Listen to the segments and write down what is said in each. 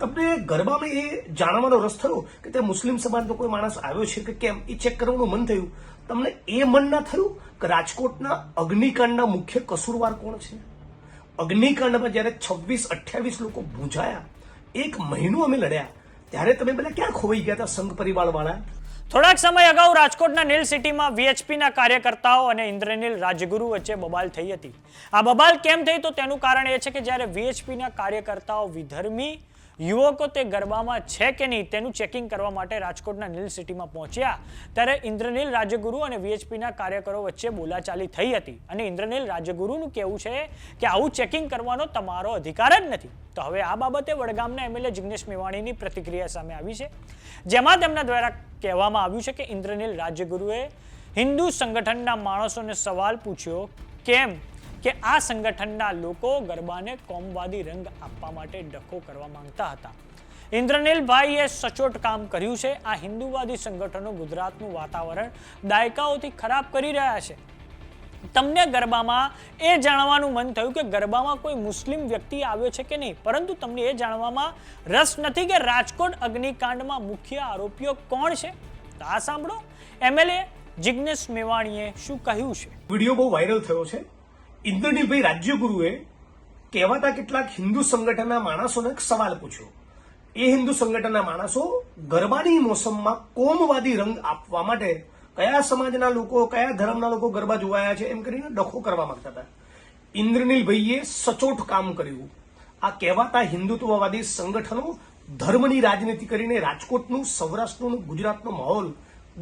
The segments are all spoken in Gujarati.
તમને ગરબામાં એ જાણવાનો રસ થયો કે તે મુસ્લિમ સમાજનો કોઈ માણસ આવ્યો છે કે કેમ? એ ચેક કરવાનું મન થયું. તમને એ મન ના થયું કે રાજકોટના અગ્નિકાંડના મુખ્ય કસૂરવાર કોણ છે? અગ્નિકાંડમાં જ્યારે છવ્વીસ, અઠ્યાવીસ લોકો ભૂંજાયા, એક મહિનો અમે લડ્યા, ત્યારે તમે બધા ક્યાં ખોવાઈ ગયા હતા સંઘ પરિવાર વાળા થોડાક સમય અગાઉ રાજકોટના નીલ સિટીમાં વીએચપીના કાર્યકર્તાઓ અને ઇન્દ્રનીલ રાજગુરુ વચ્ચે બબાલ થઈ હતી. આ બબાલ કેમ થઈ તો તેનું કારણ એ છે કે જ્યારે વીએચપીના કાર્યકર્તાઓ વિધર્મી યુવકો તે ગરબામાં છે કે નહીં તેનું ચેકિંગ કરવા માટે રાજકોટના નીલ સિટીમાં પહોંચ્યા. ત્યારે ઇન્દ્રનીલ રાજગુરુ અને વીએચપીના કાર્યકરો વચ્ચે બોલાચાલી થઈ હતી અને ઇન્દ્રનીલ રાજગુરુનું કહેવું છે કે આવું ચેકિંગ કરવાનો તમારો અધિકાર જ નથી. તો હવે આ બાબતે વડગામના એમએલએ જિગ્નેશ મેવાણીની પ્રતિક્રિયા સામે આવી છે. જેમાં તેમના દ્વારા કહેવામાં આવ્યું છે કે ઇન્દ્રનીલ રાજ્યગુરુએ હિન્દુ સંગઠનના માણસોને સવાલ પૂછ્યો, કેમ? કે આ સંગઠનના લોકો ગરબાને કોમવાદી રંગ આપવા માટે ડખો કરવા માંગતા હતા. ઇન્દ્રનીલભાઈએ સચોટ કામ કર્યું છે. આ હિન્દુવાદી સંગઠનો ગુજરાતનું વાતાવરણ દાયકાઓથી ખરાબ કરી રહ્યા છે. તમને ગરબામાં એ જાણવાનું મન થયું કે ગરબામાં કોઈ મુસ્લિમ વ્યક્તિ આવ્યો છે કે નહીં? પરંતુ તમને એ જાણવામાં રસ નથી કે રાજકોટ અગ્નિકાંડમાં મુખ્ય આરોપીઓ કોણ છે? તો આ સાંભળો. એમએલએ જિગ્નેશ મેવાણીએ શું કહ્યું છે? વીડિયો બહુ વાયરલ થયો છે. ઇન્દ્રનીલભાઈ રાજ્યગુરુએ કહેવાતા કેટલાક હિન્દુ સંગઠનના માણસોને સવાલ પૂછ્યો. એ હિન્દુ સંગઠનના માણસો ગરબાની મોસમમાં કોમવાદી રંગ આપવા માટે કયા સમાજના લોકો, કયા ધર્મના લોકો ગરબા જોવાયા છે એમ કરીને ડખો કરવા માંગતા હતા. ઇન્દ્રનીલભાઈએ સચોટ કામ કર્યું. આ કહેવાતા હિન્દુત્વવાદી સંગઠનો ધર્મની રાજનીતિ કરીને રાજકોટનું, સૌરાષ્ટ્રનું, ગુજરાતનો માહોલ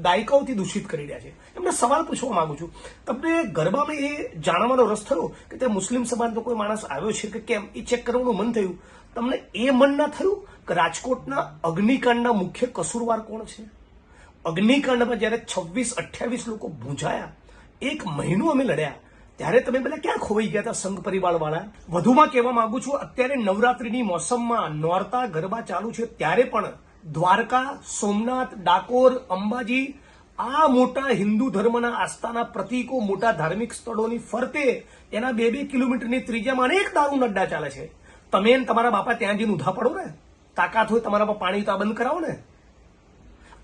દાયકાઓથી દૂષિત કરી રહ્યા છે. એમને સવાલ પૂછવા માંગુ છું. તમને ગરબામાં એ જાણવાનો રસ થયો કે તે મુસ્લિમ સમાજનો કોઈ માણસ આવ્યો છે કે કેમ? એ ચેક કરવાનું મન થયું. તમને એ મન ના થયું કે રાજકોટના અગ્નિકાંડના મુખ્ય કસૂરવાર કોણ છે? અગ્નિકાંડમાં જ્યારે છવ્વીસ, અઠ્યાવીસ લોકો ભૂંજાયા, એક મહિનો અમે લડ્યા, ત્યારે તમે પેલા ક્યાં ખોવાઈ ગયા હતા સંઘ પરિવાર વાળા વધુમાં કહેવા માંગુ છું, અત્યારે નવરાત્રીની મોસમમાં નોરતા ગરબા ચાલુ છે, ત્યારે પણ દ્વારકા, સોમનાથ, ડાકોર, અંબાજી, આ મોટા હિન્દુ ધર્મના આસ્થાના પ્રતીકો મોટા ધાર્મિક સ્થળોની ફરતે એના બે બે કિલોમીટરની ત્રિજ્યામાં અનેક દારૂ અડ્ડા ચાલે છે. તમે તમારા બાપા ત્યાં જઈને ઉધા પડો ને. તાકાત હોય તમારા પર પાણી તો બંધ કરાવો ને.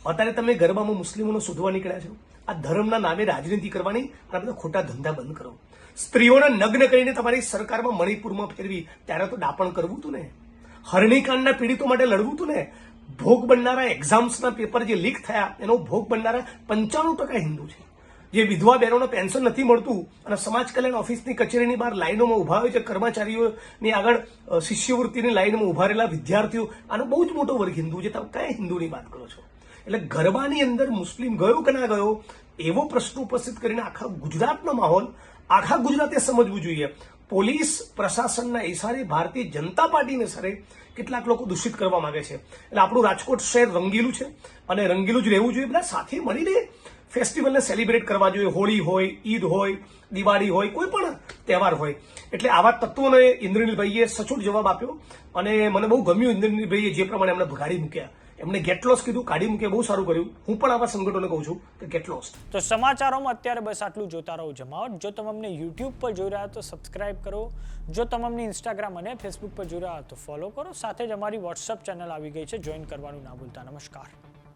અત્યારે તમે ગરબામાં મુસ્લિમોને શોધવા નીકળ્યા છો. આ ધર્મના નામે રાજનીતિ કરવાની અને બધા ખોટા ધંધા બંધ કરો. સ્ત્રીઓને નગ્ન કરીને તમારી સરકારમાં મણિપુરમાં ફેરવી, ત્યારે તો ડાપણ કરવું હતું ને. હરણીકાંડના પીડિતો માટે લડવું હતું ને. ભોગ બનનારા એક્ઝામ્સના પેપર જે લીક થયા, એનો ભોગ બનનારા પંચાણું ટકા હિન્દુ છે. જે વિધવા બહેનોને પેન્શન નથી મળતું અને સમાજ કલ્યાણ ઓફિસની કચેરીની બહાર લાઈનોમાં ઊભા હોય છે, કર્મચારીઓની આગળ શિષ્યવૃત્તિની લાઈનમાં ઊભા રહેલા વિદ્યાર્થીઓ, આનો બહુ જ મોટો વર્ગ હિન્દુ છે. તમે કયા હિન્દુની વાત કરો છો? એટલે ગરબાની અંદર મુસ્લિમ ગયો કે ના ગયો, એવો પ્રશ્ન ઉપસ્થિત કરીને આખા ગુજરાતનો માહોલ, આખા ગુજરાતે સમજવું જોઈએ. પોલીસ પ્રશાસનના ઇશારે ભારતીય જનતા પાર્ટીને સરે કેટલાક લોકો દૂષિત કરવા માંગે છે. એટલે આપણું રાજકોટ શહેર રંગીલું છે અને રંગીલું જ રહેવું જોઈએ. બધા સાથે મળીને ફેસ્ટિવલને સેલિબ્રેટ કરવા જોઈએ. હોળી હોય, ઈદ હોય, દિવાળી હોય, કોઈ પણ તહેવાર હોય. એટલે આવા તત્વોને ઇન્દ્રનીલભાઈએ સચોટ જવાબ આપ્યો અને મને બહુ ગમ્યું ઇન્દ્રનીલભાઈએ જે પ્રમાણે એમને ભગાડી મૂક્યા. એમને ગેટ લોસ કીધું, કાઢી મૂકે બહુ સારું કર્યું. હું પણ આવા સંગઠનોને કહું છું કે ગેટ લોસ તો સમાચારોમાં અત્યારે બસ આટલું જોતા રહો જમાવટ. જો તમે અમને યુટ્યુબ પર જોઈ રહ્યા તો સબસ્ક્રાઇબ કરો. જો તમે અમને ઇન્સ્ટાગ્રામ અને ફેસબુક પર જોઈ રહ્યા તો ફોલો કરો. સાથે જ અમારી વોટ્સઅપ ચેનલ આવી ગઈ છે. જોઈન કરવાનું ના ભૂલતા. નમસ્કાર.